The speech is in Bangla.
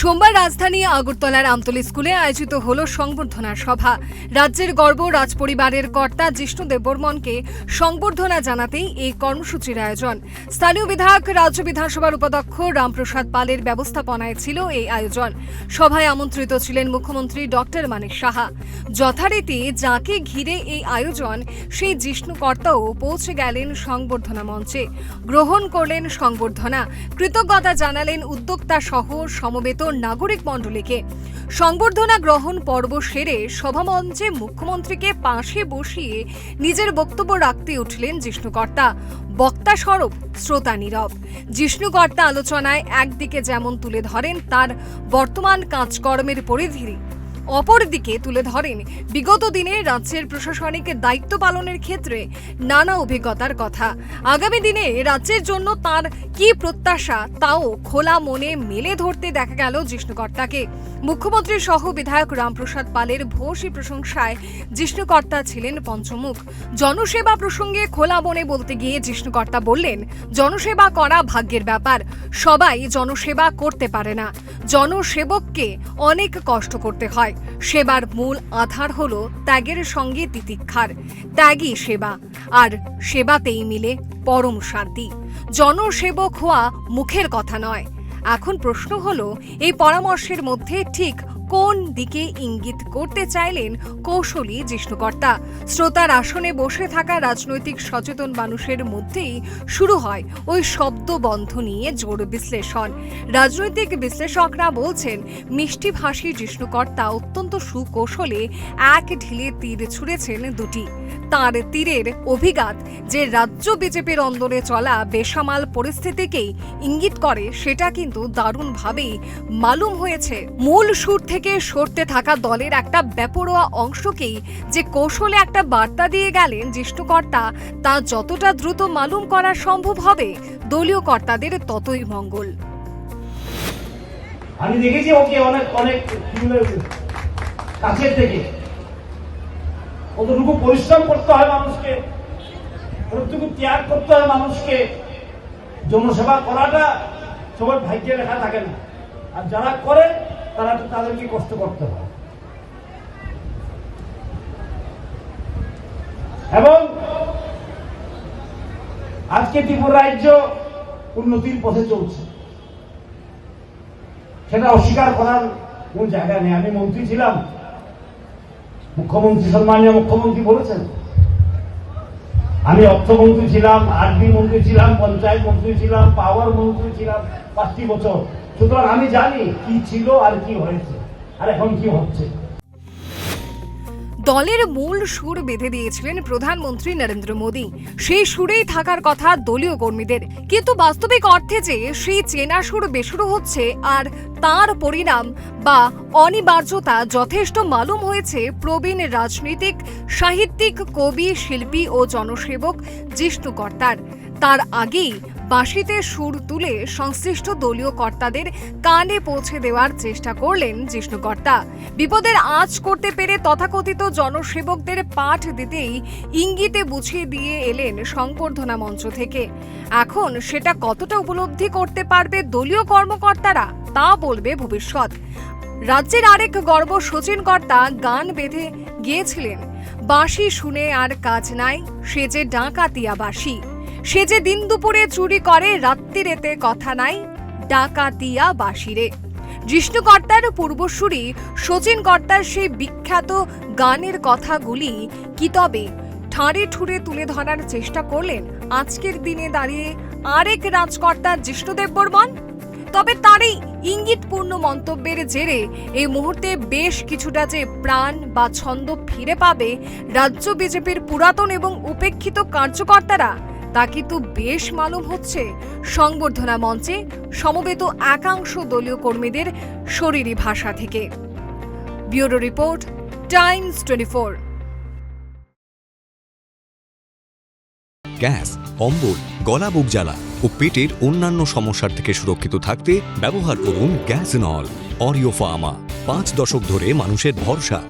সোমবার রাজধানী আগরতলার আমতলী স্কুলে আয়োজিত হল সংবর্ধনা সভা। রাজ্যের গর্ব রাজপরিবারের কর্তা জিষ্ণু দেববর্মনকে সংবর্ধনা জানাতেই এই কর্মসূচির আয়োজন। স্থানীয় বিধায়ক, রাজ্য বিধানসভার উপাধ্যক্ষ রামপ্রসাদ পালের ব্যবস্থাপনায় ছিল এই আয়োজন। সভায় আমন্ত্রিত ছিলেন মুখ্যমন্ত্রী ডক্টর মানিক সাহা। যথারীতি যাকে ঘিরে এই আয়োজন, সেই জিষ্ণু কর্তাও পৌঁছে গেলেন সংবর্ধনা মঞ্চে। গ্রহণ করলেন সংবর্ধনা। কৃতজ্ঞতা জানালেন উদ্যোক্তা সহ সমবেত নাগরিক মণ্ডলীকে। সংবর্ধনা গ্রহণ পর্ব সেরে সভামঞ্চে মুখ্যমন্ত্রীকে পাশে বসিয়ে নিজের বক্তব্য রাখতে উঠলেন জিষ্ণুকর্তা। বক্তা স্বরূপ শ্রোতা নীরব। জিষ্ণুকর্তা আলোচনায় একদিকে যেমন তুলে ধরেন তার বর্তমান কাজকর্মের পরিধি অপরদিকে তুলে ধরেন, বিগত দিনে রাজ্যের প্রশাসনিক দায়িত্ব পালনের ক্ষেত্রে নানা অভিজ্ঞতার কথা। আগামী দিনে রাজ্যের জন্য তার কি প্রত্যাশা তাও খোলা মনে মেলে ধরতে দেখা গেল জিষ্ণুকর্তাকে। মুখ্যমন্ত্রী সহ বিধায়ক রামপ্রসাদ পালের ভূয়সী প্রশংসায় জিষ্ণুকর্তা ছিলেন পঞ্চমুখ। জনসেবা প্রসঙ্গে খোলা মনে বলতে গিয়ে জিষ্ণুকর্তা বললেন, জনসেবা করা ভাগ্যের ব্যাপার। সবাই জনসেবা করতে পারে না। জনসেবককে অনেক কষ্ট করতে হয়। সেবার মূল আধার হল ত্যাগের সঙ্গে তিতিক্ষার। ত্যাগই সেবা, আর সেবাতেই মিলে পরম শান্তি। জনসেবক হওয়া মুখের কথা নয়। এখন প্রশ্ন হলো, এই পরামর্শের মধ্যে ঠিক কোন দিকে ইঙ্গিত করতে চাইলেন কৌশলী জিষ্ণুকর্তা? শ্রোতার আসনে বসে থাকা রাজনৈতিক সচেতন মানুষের মধ্যেই শুরু হয় ওই শব্দবন্ধ নিয়ে জোর বিশ্লেষণ। রাজনৈতিক বিশ্লেষকরা বলছেন, মিষ্টি ভাষী জিষ্ণুকর্তা অত্যন্ত সুকৌশলে এক ঢিলে তীর ছুঁড়েছেন দুটি। তার তীরের অভিঘাত যে রাজ্য বিজেপির অন্দরে চলা বেসামাল পরিস্থিতিকেই ইঙ্গিত করে সেটা কিন্তু দারুণভাবেই মালুম হয়েছে। মূল সুর থেকে সরতে থাকা দলের একটা বেপরোয়া অংশকেই যে কৌশলে একটা বার্তা দিয়ে গেলেন জ্যেষ্ঠকর্তা তা যতটা দ্রুত মালুম করা সম্ভব হবে, দলীয় কর্তাদের ততই মঙ্গল। আমি দেখেছি ওকে অনেক অনেক কাছের থেকে। কতটুকু পরিশ্রম করতে হয় মানুষকে, কতটুকু ত্যাগ করতে হয় মানুষকে, জনসেবা করাটা সবার ভাগ্যে লেখা থাকে না। আর যারা করে, তারা তাদেরকে কষ্ট করতে হয়। এবং আজকে ত্রিপুরা রাজ্য উন্নতির পথে চলছে। সেটা অস্বীকার করার কোন জায়গা নেই। আমি মন্ত্রী ছিলাম। মুখ্যমন্ত্রী, সম্মানীয় মুখ্যমন্ত্রী বলেছেন। আমি অর্থমন্ত্রী ছিলাম, আরবি মন্ত্রী ছিলাম, পঞ্চায়েত মন্ত্রী ছিলাম, পাওয়ার মন্ত্রী ছিলাম, পাঁচটি বছর। সুতরাং আমি জানি কি ছিল আর কি হয়েছে, আর এখন কি হচ্ছে। দলের মূল সুর বেঁধে দিয়েছিলেন প্রধানমন্ত্রী নরেন্দ্র মোদী। সেই সুরেই থাকার কথা দলীয় কর্মীদের। কিন্তু বাস্তবিক অর্থে যে সেই চেনা সুর বেসুরো হচ্ছে আর তার পরিণাম বা অনিবার্যতা যথেষ্ট মালুম হয়েছে প্রবীণ রাজনীতিক, সাহিত্যিক, কবি, শিল্পী ও জনসেবক জিষ্ণু কর্তার তার আগেই বাঁশিতে সুর তুলে সংশ্লিষ্ট দলীয় কর্তাদের কানে পৌঁছে দেওয়ার চেষ্টা করলেন জিষ্ণুকর্তা। বিপদের আঁচ করতে পেরে তথাকথিত জনসেবকদের পাঠ দিতেই ইঙ্গিতে বুঝিয়ে দিয়ে এলেন সংবর্ধনা মঞ্চ থেকে। এখন সেটা কতটা উপলব্ধি করতে পারবে দলীয় কর্মকর্তারা তা বলবে ভবিষ্যৎ। রাজ্যের আরেক গর্ব সচিন কর্তা গান বেঁধে গিয়েছিলেন। বাঁশি শুনে আর কাজ নাই, সে যে ডাকাতিয়া বাঁশি। সে যে দিন দুপুরে চুরি করে, রাত্রিরেতে কথা নাই ডাকাতিয়া বাঁশিরে। জিষ্ণুকর্তার পূর্বসূরি শচীন কর্তার সেই বিখ্যাত গানের কথাগুলি কি তবে ঠাঁড়ে ঠুড়ে তুলে ধরার চেষ্টা করলেন আজকের দিনে দাঁড়িয়ে আরেক রাজকর্তা জিষ্ণুদেব বর্মন? তবে তার এই ইঙ্গিতপূর্ণ মন্তব্যের জেরে এই মুহূর্তে বেশ কিছুটা যে প্রাণ বা ছন্দ ফিরে পাবে রাজ্য বিজেপির পুরাতন এবং উপেক্ষিত কার্যকর্তারা। তা কিন্তু বেশ মালুম হচ্ছে। সংবর্ধনা মঞ্চে সমবেত একাংশ দলীয় কর্মীদের শরীরী ভাষা থেকে। Bureau report, Times twenty four. Gas অম্বল গলা বুক জ্বালা ও পেটের অন্যান্য সমস্যার থেকে সুরক্ষিত থাকতে ব্যবহার করুন গ্যাস নল অরিও ফার্মা। পাঁচ দশক ধরে মানুষের ভরসা।